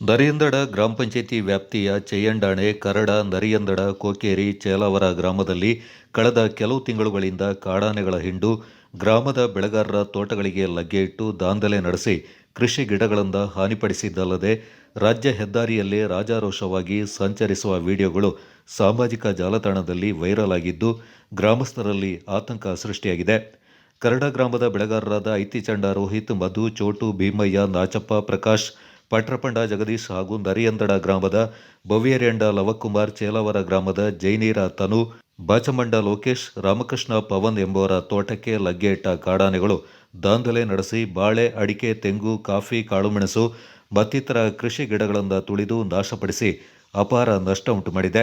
ನರಿಯಂದಡ ಗ್ರಾಮ ಪಂಚಾಯಿತಿ ವ್ಯಾಪ್ತಿಯ ಚೆಯ್ಯಂಡಾಣೆ ಕರಡ ನರಿಯಂದಡ ಕೋಕೇರಿ ಚೇಲಾವರ ಗ್ರಾಮದಲ್ಲಿ ಕಳೆದ ಕೆಲವು ತಿಂಗಳುಗಳಿಂದ ಕಾಡಾನೆಗಳ ಹಿಂಡು ಗ್ರಾಮದ ಬೆಳೆಗಾರರ ತೋಟಗಳಿಗೆ ಲಗ್ಗೆ ಇಟ್ಟು ದಾಂಧಲೆ ನಡೆಸಿ ಕೃಷಿ ಗಿಡಗಳಿಂದ ಹಾನಿಪಡಿಸಿದ್ದಲ್ಲದೆ ರಾಜ್ಯ ಹೆದ್ದಾರಿಯಲ್ಲೇ ರಾಜಾರೋಷವಾಗಿ ಸಂಚರಿಸುವ ವಿಡಿಯೋಗಳು ಸಾಮಾಜಿಕ ಜಾಲತಾಣದಲ್ಲಿ ವೈರಲ್ ಆಗಿದ್ದು ಗ್ರಾಮಸ್ಥರಲ್ಲಿ ಆತಂಕ ಸೃಷ್ಟಿಯಾಗಿದೆ. ಕರಡ ಗ್ರಾಮದ ಬೆಳೆಗಾರರಾದ ಐತಿಚಂಡ ರೋಹಿತ್ ಮಧು, ಚೋಟು, ಭೀಮಯ್ಯ, ನಾಚಪ್ಪ, ಪ್ರಕಾಶ್ ಪಟ್ರಪಂಡ ಜಗದೀಶ್ ಹಾಗೂ ನರಿಯಂದಡ ಗ್ರಾಮದ ಬವಿಯರೆಂಡ ಲವಕುಮಾರ್ ಚೇಲಾವರ ಗ್ರಾಮದ ಜೈನೀರ ತನು, ಬಾಚಮಂಡ ಲೋಕೇಶ್, ರಾಮಕೃಷ್ಣ ಪವನ್ ಎಂಬುವರ ತೋಟಕ್ಕೆ ಲಗ್ಗೆ ಇಟ್ಟ ಕಾಡಾನೆಗಳು ದಾಂಧಲೆ ನಡೆಸಿ ಬಾಳೆ, ಅಡಿಕೆ, ತೆಂಗು, ಕಾಫಿ, ಕಾಳುಮೆಣಸು ಮತ್ತಿತರ ಕೃಷಿ ಗಿಡಗಳಿಂದ ತುಳಿದು ನಾಶಪಡಿಸಿ ಅಪಾರ ನಷ್ಟ ಉಂಟು ಮಾಡಿದೆ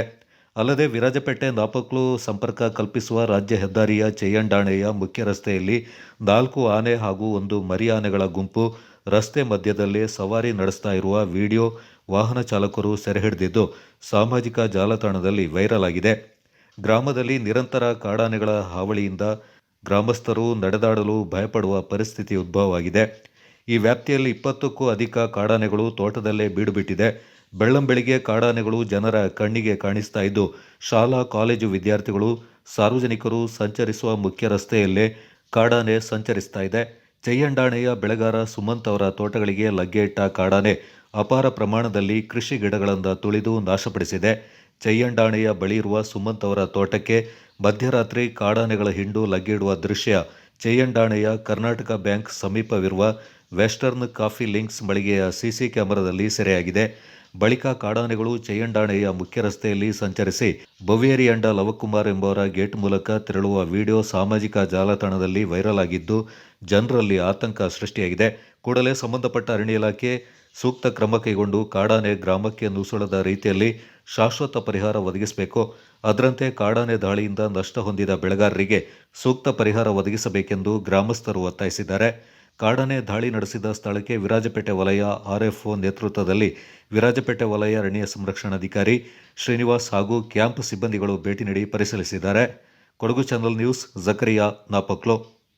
ಅಲ್ಲದೆ ವಿರಾಜಪೇಟೆ ನಾಪಕ್ಲು ಸಂಪರ್ಕ ಕಲ್ಪಿಸುವ ರಾಜ್ಯ ಹೆದ್ದಾರಿಯ ಚೆಯ್ಯಂಡಾಣೆಯ ಮುಖ್ಯ ರಸ್ತೆಯಲ್ಲಿ ನಾಲ್ಕು ಆನೆ ಹಾಗೂ ಒಂದು ಮರಿ ಆನೆಗಳ ಗುಂಪು ರಸ್ತೆ ಮಧ್ಯದಲ್ಲಿ ಸವಾರಿ ನಡೆಸ್ತಾ ಇರುವ ವಿಡಿಯೋ ವಾಹನ ಚಾಲಕರು ಸೆರೆಹಿಡಿದಿದ್ದು, ಸಾಮಾಜಿಕ ಜಾಲತಾಣದಲ್ಲಿ ವೈರಲ್ ಆಗಿದೆ. ಗ್ರಾಮದಲ್ಲಿ ನಿರಂತರ ಕಾಡಾನೆಗಳ ಹಾವಳಿಯಿಂದ ಗ್ರಾಮಸ್ಥರು ನಡೆದಾಡಲು ಭಯಪಡುವ ಪರಿಸ್ಥಿತಿ ಉದ್ಭವವಾಗಿದೆ. ಈ ವ್ಯಾಪ್ತಿಯಲ್ಲಿ ಇಪ್ಪತ್ತಕ್ಕೂ ಅಧಿಕ ಕಾಡಾನೆಗಳು ತೋಟದಲ್ಲೇ ಬೀಡುಬಿಟ್ಟಿದೆ. ಬೆಳ್ಳಂಬೆಳಿಗ್ಗೆ ಕಾಡಾನೆಗಳು ಜನರ ಕಣ್ಣಿಗೆ ಕಾಣಿಸ್ತಾ ಇದ್ದು, ಶಾಲಾ, ಕಾಲೇಜು ವಿದ್ಯಾರ್ಥಿಗಳು, ಸಾರ್ವಜನಿಕರು ಸಂಚರಿಸುವ ಮುಖ್ಯ ರಸ್ತೆಯಲ್ಲೇ ಕಾಡಾನೆ ಸಂಚರಿಸ್ತಾ ಇದೆ. ಚೆಯ್ಯಂಡಾಣೆಯ ಬೆಳೆಗಾರ ಸುಮಂತ್ ಅವರ ತೋಟಗಳಿಗೆ ಲಗ್ಗೆ ಇಟ್ಟ ಕಾಡಾನೆ ಅಪಾರ ಪ್ರಮಾಣದಲ್ಲಿ ಕೃಷಿ ಗಿಡಗಳಿಂದ ತುಳಿದು ನಾಶಪಡಿಸಿದೆ. ಚೆಯ್ಯಂಡಾಣೆಯ ಬಳಿ ಇರುವ ಸುಮಂತ್ ಅವರ ತೋಟಕ್ಕೆ ಮಧ್ಯರಾತ್ರಿ ಕಾಡಾನೆಗಳ ಹಿಂಡು ಲಗ್ಗಿಡುವ ದೃಶ್ಯ ಚೆಯ್ಯಂಡಾಣೆಯ ಕರ್ನಾಟಕ ಬ್ಯಾಂಕ್ ಸಮೀಪವಿರುವ ವೆಸ್ಟರ್ನ್ ಕಾಫಿ ಲಿಂಕ್ಸ್ ಮಳಿಗೆಯ ಸಿಸಿ ಕ್ಯಾಮೆರಾದಲ್ಲಿ ಸೆರೆಯಾಗಿದೆ. ಬಳಿಕ ಕಾಡಾನೆಗಳು ಚೆಯ್ಯಂಡಾಣೆಯ ಮುಖ್ಯ ರಸ್ತೆಯಲ್ಲಿ ಸಂಚರಿಸಿ ಬೊವೇರಿಯಂಡ ಲವಕುಮಾರ್ ಎಂಬವರ ಗೇಟ್ ಮೂಲಕ ತೆರಳುವ ವಿಡಿಯೋ ಸಾಮಾಜಿಕ ಜಾಲತಾಣದಲ್ಲಿ ವೈರಲ್ ಆಗಿದ್ದು, ಜನರಲ್ಲಿ ಆತಂಕ ಸೃಷ್ಟಿಯಾಗಿದೆ. ಕೂಡಲೇ ಸಂಬಂಧಪಟ್ಟ ಅರಣ್ಯ ಇಲಾಖೆ ಸೂಕ್ತ ಕ್ರಮ ಕೈಗೊಂಡು ಕಾಡಾನೆ ಗ್ರಾಮಕ್ಕೆ ನುಸುಳದ ರೀತಿಯಲ್ಲಿ ಶಾಶ್ವತ ಪರಿಹಾರ ಒದಗಿಸಬೇಕು. ಅದರಂತೆ ಕಾಡಾನೆ ದಾಳಿಯಿಂದ ನಷ್ಟ ಹೊಂದಿದ ಬೆಳೆಗಾರರಿಗೆ ಸೂಕ್ತ ಪರಿಹಾರ ಒದಗಿಸಬೇಕೆಂದು ಗ್ರಾಮಸ್ಥರು ಒತ್ತಾಯಿಸಿದ್ದಾರೆ. ಕಾಡಾನೆ ದಾಳಿ ನಡೆಸಿದ ಸ್ಥಳಕ್ಕೆ ವಿರಾಜಪೇಟೆ ವಲಯ ಆರ್ಎಫ್ಒ ನೇತೃತ್ವದಲ್ಲಿ ವಿರಾಜಪೇಟೆ ವಲಯ ಅರಣ್ಯ ಸಂರಕ್ಷಣಾಧಿಕಾರಿ ಶ್ರೀನಿವಾಸ್ ಹಾಗೂ ಕ್ಯಾಂಪ್ ಸಿಬ್ಬಂದಿಗಳು ಭೇಟಿ ನೀಡಿ ಪರಿಶೀಲಿಸಿದ್ದಾರೆ. Kodagu channel news, Zakaria Napoklu.